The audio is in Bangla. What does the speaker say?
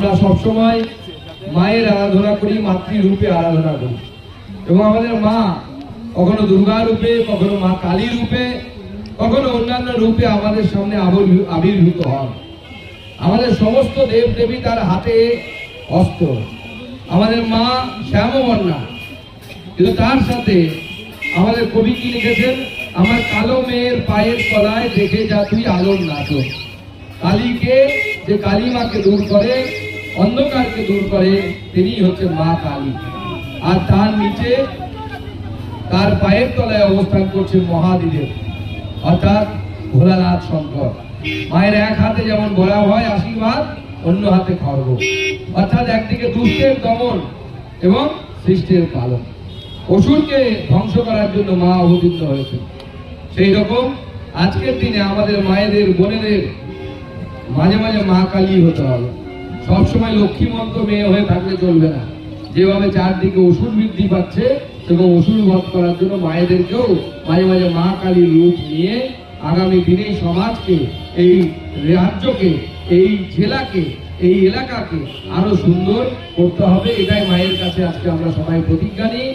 আমরা সবসময় মায়ের আরাধনা করি, মাতৃরূপে আরাধনা করি। এবং আমাদের মা কখনো দুর্গা রূপে, কখনো মা কালী রূপে, কখনো অন্যান্য রূপে আমাদের সামনে আবির্ভূ- আবির্ভূত হন। আমাদের সমস্ত দেব দেবী তার হাতে অস্ত্র। আমাদের মা শ্যামবর্ণা। কিন্তু তার সাথে আমাদের কবি কি লিখেছেন? আমার কালো মেয়ের পায়ের তলায় দেখে যা তুই আলোর নাচক কালীকে, যে কালী মাকে দূর করে অন্ধকারকে দূর করে তিনি হচ্ছে মা কালী। আর তার নিচে তার পায়ের তলায় অবস্থান করছে মহাদেব, অর্থাৎ ভোলানাথ শঙ্কর। মায়ের এক হাতে যেমন বলা হয়, আশীর্বাদ, অন্য হাতে খর্ব। অর্থাৎ একদিকে দুষ্টের দমন এবং সৃষ্টির পালন। অসুরকে ধ্বংস করার জন্য মা অবতীর্ণ হয়েছে। সেই রকম আজকের দিনে আমাদের মায়েদের, বোনেদের মাঝে মাঝে মা কালী হতে হবে। সবসময় লক্ষ্মীমন্ত মেয়ে হয়ে থাকলে চলবে না। যেভাবে চারদিকে ওষুধ বৃদ্ধি পাচ্ছে এবং ওষুধ বধ করার জন্য মায়েদেরকেও মাঝে মাঝে মা কালী রূপ নিয়ে আগামী দিনে সমাজকে, এই রাজ্যকে, এই জেলাকে, এই এলাকাকে আরও সুন্দর করতে হবে। এটাই মায়ের কাছে আজকে আমরা সবাই প্রতিজ্ঞা নিই।